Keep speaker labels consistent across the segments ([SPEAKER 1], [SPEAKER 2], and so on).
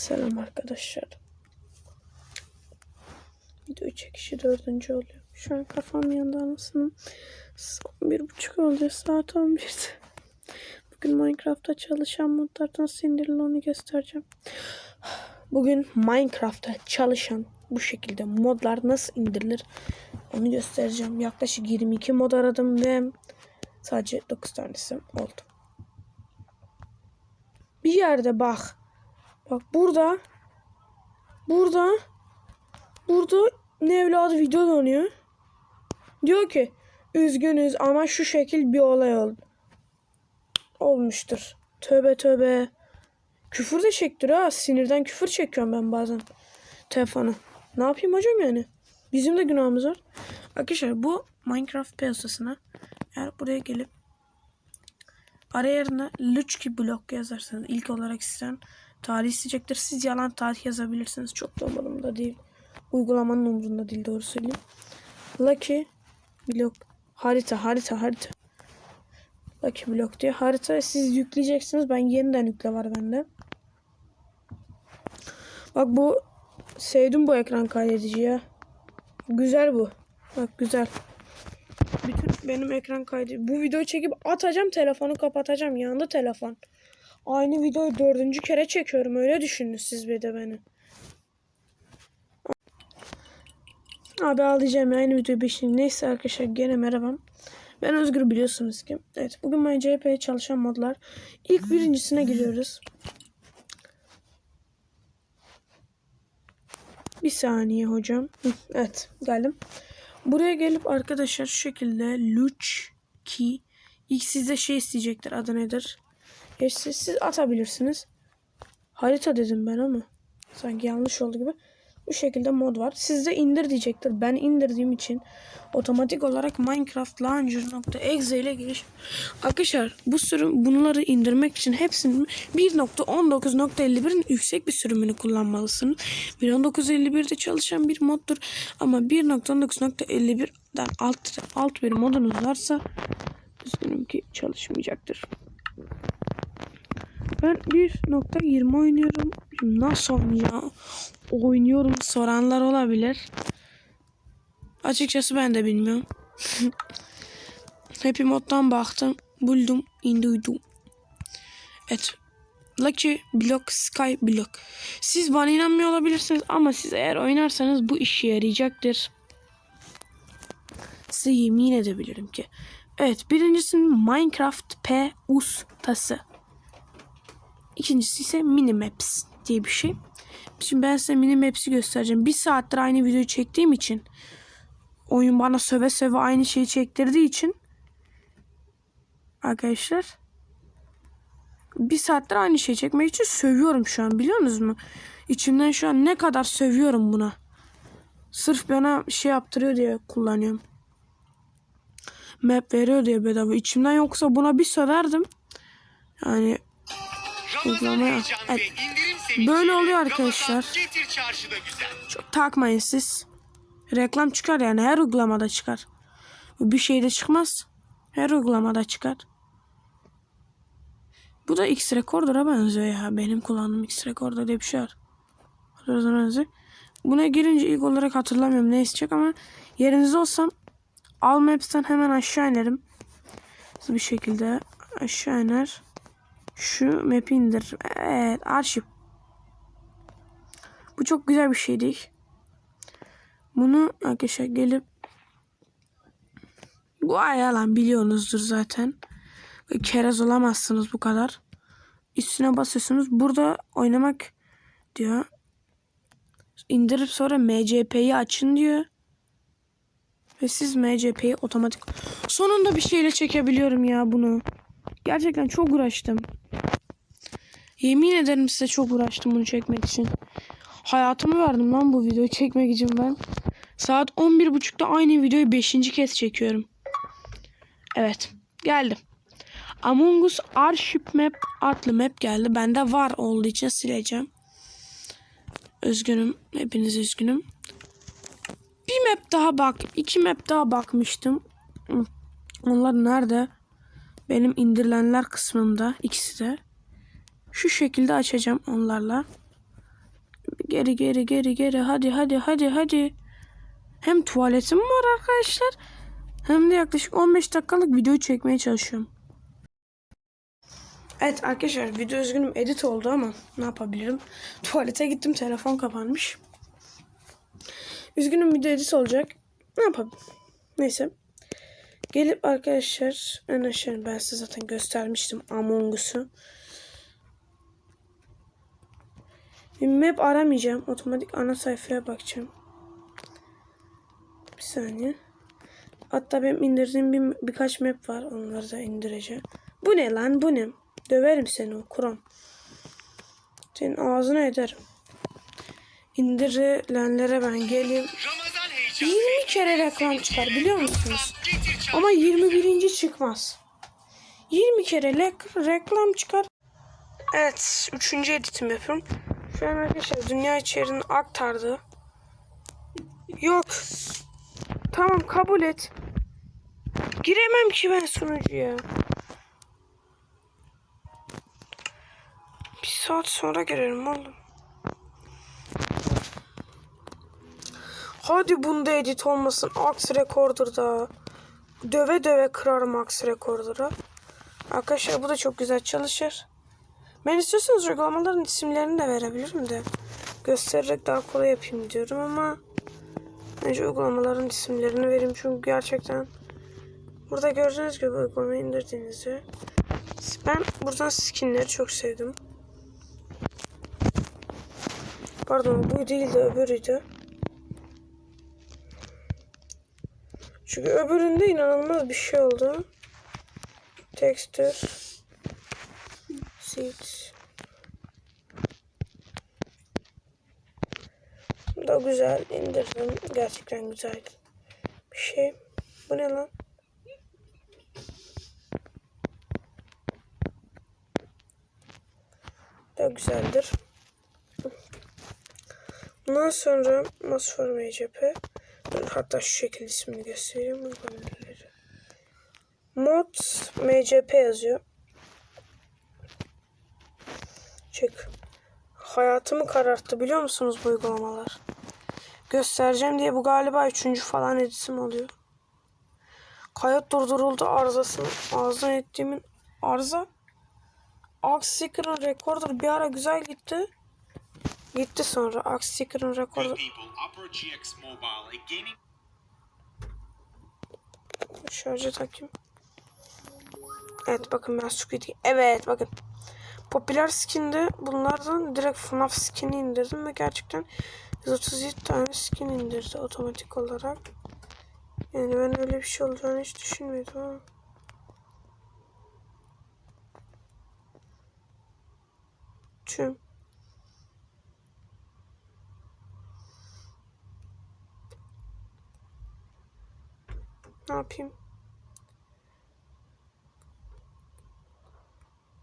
[SPEAKER 1] Selam arkadaşlar. Video çekişi dördüncü oluyor. Şu an kafam yandı anasının. Bir buçuk oluyor saat 11'de. Bugün Minecraft'ta çalışan modlardan sindirili onu göstereceğim. Bugün Minecraft'ta çalışan bu şekilde modlar nasıl indirilir onu göstereceğim. Yaklaşık 22 mod aradım ve sadece 9 tanesi oldu. Bir yerde bak. Bak burada. Burada. Burada ne evladı video donuyor. Diyor ki üzgünüz ama şu şekil bir olay oldu. Olmuştur. Tövbe tövbe. Küfür de çektiriyor ha. Sinirden küfür çekiyorum ben bazen. Telefonu. Ne yapayım hocam yani? Bizim de günahımız var. Arkadaşlar bu Minecraft piyasasına eğer buraya gelip araya yerine Luchki blok yazarsanız ilk olarak sizden tarih isteyecektir. Siz yalan tarih yazabilirsiniz. Çok da umurumda değil. Uygulamanın umurunda değil doğru söyleyeyim. Lucky blok harita harita harita. Lucky blok diye harita siz yükleyeceksiniz. Ben yeniden yükle var bende. Bak bu sevdim bu ekran kaydedici ya. Güzel bu. Bak güzel. Bütün benim ekran kaydı. Bu videoyu çekip atacağım telefonu kapatacağım. Yandı telefon. Aynı videoyu dördüncü kere çekiyorum. Öyle düşünün siz bir de beni. Abi ağlayacağım ya, aynı videoyu beşinci. Neyse arkadaşlar gene merhaba. Ben Özgür biliyorsunuz ki. Evet bugün ben CHP'ye çalışan modlar. İlk birincisine giriyoruz. Bir saniye hocam. Evet geldim. Buraya gelip arkadaşlar şu şekilde Luch ki ilk size şey isteyecektir. Adı nedir? Siz, siz atabilirsiniz. Harita dedim ben ama. Sanki yanlış oldu gibi. Bu şekilde mod var. Sizde indir diyecektir. Ben indirdiğim için otomatik olarak Minecraft Launcher.exe ile giriş. Arkadaşlar bu sürüm bunları indirmek için hepsinin 1.19.51'in yüksek bir sürümünü kullanmalısınız. 1.19.51'de çalışan bir moddur ama 1.19.51'den alt, alt bir modunuz varsa üzgünüm ki çalışmayacaktır. Ben 1.20 oynuyorum. Nasıl oynayacağım? Oynuyorum soranlar olabilir. Açıkçası ben de bilmiyorum. Happy moddan baktım. Buldum. indirdim. Evet. Lucky Block Sky Block. Siz bana inanmıyor olabilirsiniz ama siz eğer oynarsanız bu işe yarayacaktır. Size yemin edebilirim ki. Evet birincisi Minecraft P ustası. İkincisi ise Minimaps diye bir şey. Şimdi ben size Minimaps'i göstereceğim. Bir saattir aynı videoyu çektiğim için oyun bana söve söve aynı şeyi çektirdiği için arkadaşlar bir saattir aynı şeyi çekmek için sövüyorum şu an biliyor musunuz mu? İçimden şu an ne kadar sövüyorum buna. Sırf bana şey yaptırıyor diye kullanıyorum. Map veriyor diye bedava. İçimden yoksa buna bir söverdim. Yani Uygulamaya- Evet. Böyle oluyor arkadaşlar. Çok takmayın siz. Reklam çıkar yani her uygulamada çıkar. Bir şeyde çıkmaz. Her uygulamada çıkar. Bu da X Recorder'a benziyor ya. Benim kullandığım X Recorder diye bir şey var. Benziyor. Buna girince ilk olarak hatırlamıyorum ne isteyecek ama yerinizde olsam All Maps'ten hemen aşağı inerim. Hızlı bir şekilde aşağı iner. Şu map'i indir. Evet arşiv. Bu çok güzel bir şey değil. Bunu arkadaşlar gelip bu ayalan biliyorsunuzdur zaten. Kerez olamazsınız bu kadar. Üstüne basıyorsunuz. Burada oynamak diyor. İndirip sonra MCP'yi açın diyor. Ve siz MCP'yi otomatik... Sonunda bir şeyle çekebiliyorum ya bunu. Gerçekten çok uğraştım. Yemin ederim size çok uğraştım bunu çekmek için. Hayatımı verdim lan bu videoyu çekmek için ben. Saat 11.30'da aynı videoyu 5. kez çekiyorum. Evet. Geldim. Among Us Archive Map adlı map geldi. Bende var olduğu için sileceğim. Üzgünüm. Hepiniz üzgünüm. Bir map daha bak. iki map daha bakmıştım. Onlar nerede? Benim indirilenler kısmımda. ikisi de. Şu şekilde açacağım onlarla. Geri geri geri geri hadi hadi hadi hadi. Hem tuvaletim var arkadaşlar. Hem de yaklaşık 15 dakikalık video çekmeye çalışıyorum. Evet arkadaşlar video üzgünüm edit oldu ama ne yapabilirim. Tuvalete gittim telefon kapanmış. Üzgünüm video edit olacak. Ne yapalım? Neyse. Gelip arkadaşlar en aşağı ben size zaten göstermiştim Among Us'u. Map aramayacağım. Otomatik ana sayfaya bakacağım. Bir saniye. Hatta benim indirdiğim bir, birkaç map var. Onları da indireceğim. Bu ne lan? Bu ne? Döverim seni o kuram. Senin ağzına ederim. İndirilenlere ben geleyim. 20 kere reklam çıkar biliyor musunuz? Ama 21. çıkmaz. 20 kere reklam çıkar. Evet, üçüncü editim yapıyorum. Şu an arkadaşlar dünya içeriğini aktardı. Yok. Tamam kabul et. Giremem ki ben sunucuya. Bir saat sonra girerim oğlum. Hadi bunda edit olmasın. Ax Recorder'da. Döve döve kırarım Ax Recorder'ı. Arkadaşlar bu da çok güzel çalışır. Ben istiyorsanız uygulamaların isimlerini de verebilirim de. Göstererek daha kolay yapayım diyorum ama önce uygulamaların isimlerini vereyim çünkü gerçekten burada gördüğünüz gibi uygulamayı indirdiğinizde ben buradan skinleri çok sevdim. Pardon bu değil de öbürüydü. Çünkü öbüründe inanılmaz bir şey oldu. Texture Seeds da güzel indirdim. Gerçekten güzel bir şey. Bu ne lan? Da güzeldir. Bundan sonra Masform cephe. Hatta şu şekilde ismini göstereyim. Uygulamaları. Mod MCP yazıyor. Çık. Hayatımı kararttı biliyor musunuz bu uygulamalar? Göstereceğim diye bu galiba üçüncü falan edisim oluyor. Kayıt durduruldu arızasını ağzına ettiğimin arıza. Oxseeker'ın rekorder bir ara güzel gitti. Gitti sonra Oxseeker'ın
[SPEAKER 2] Hey
[SPEAKER 1] rekorder.
[SPEAKER 2] people, Opera GX Mobile, a gaming
[SPEAKER 1] Şarja takayım. Evet bakın ben Squid Evet bakın. Popüler skinde bunlardan direkt FNAF skin'i indirdim ve gerçekten 137 tane skin indirdi otomatik olarak. Yani ben öyle bir şey olacağını hiç düşünmedim ama. Tüm. Ne yapayım?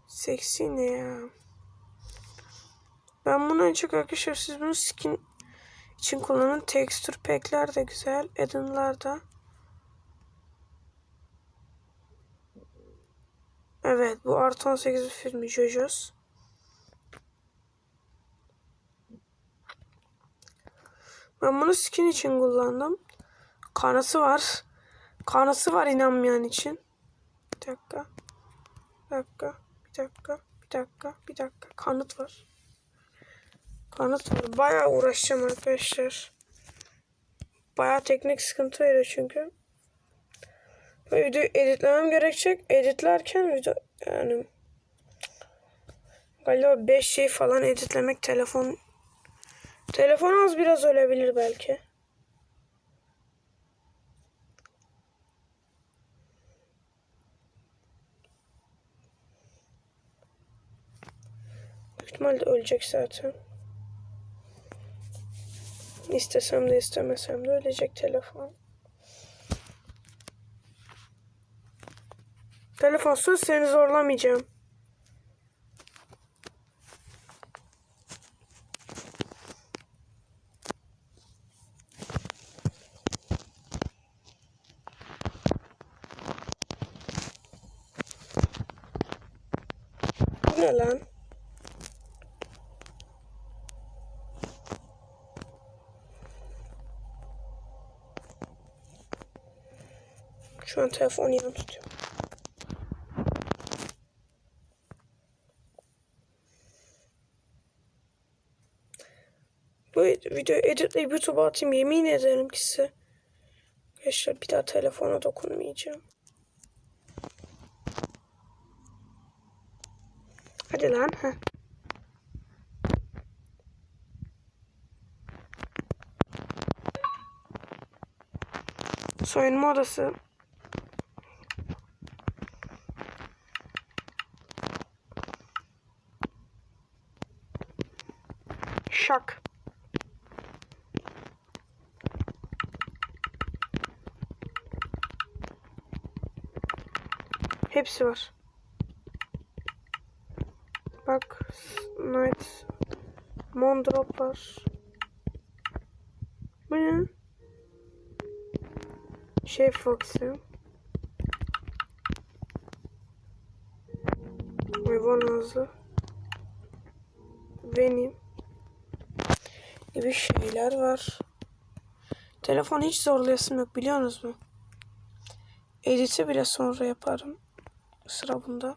[SPEAKER 1] Seksi ne ya? Ben bunu en çok arkadaşlar siz bunu skin için kullanın. Texture pack'ler de güzel. Addon'lar da. Evet bu artı 18 bir filmi JoJo's. Ben bunu skin için kullandım. Kanası var. Kanası var inanmayan için. Bir dakika. Bir dakika. Bir dakika. Bir dakika. Bir dakika. Kanıt var. Kanıt var. Bayağı uğraşacağım arkadaşlar. Bayağı teknik sıkıntı veriyor çünkü. Video editlemem gerekecek. Editlerken video yani galiba 5 şey falan editlemek telefon telefon az biraz ölebilir belki. Büyük ihtimalle ölecek zaten. İstesem de istemesem de ölecek telefon. Telefon sus seni zorlamayacağım. Ne lan? Şu an telefonu yan. Bu videoyu editleyip YouTube'a atayım. Yemin ederim ki size. Arkadaşlar bir daha telefona dokunmayacağım. Hadi lan. Heh. Soyunma odası. Şak. Hepsi var. Bak, Night Mondrop var. Bu ne? Şey Fox'u. Hayvan ağzı. Venim. Gibi şeyler var. Telefonu hiç zorlayasım yok biliyorsunuz mu? Edit'i bile sonra yaparım. Sıra bunda.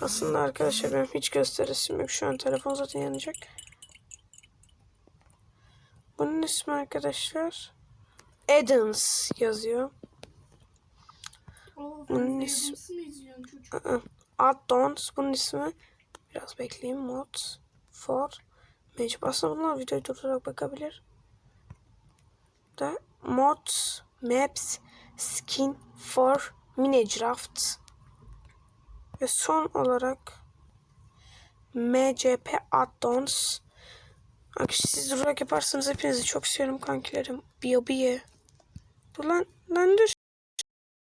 [SPEAKER 1] Aslında arkadaşlar benim hiç gösteresim yok. Şu an telefon zaten yanacak. Bunun ismi arkadaşlar Edens yazıyor. Bunun ismi- Addons bunun ismi biraz bekleyeyim mod for mecbur aslında bunlar videoyu durdurarak bakabilir da mod maps skin for minecraft ve son olarak mcp addons Arkadaşlar siz durarak yaparsanız hepinizi çok seviyorum kankilerim. Biyo biye. Dur lan, lan dur.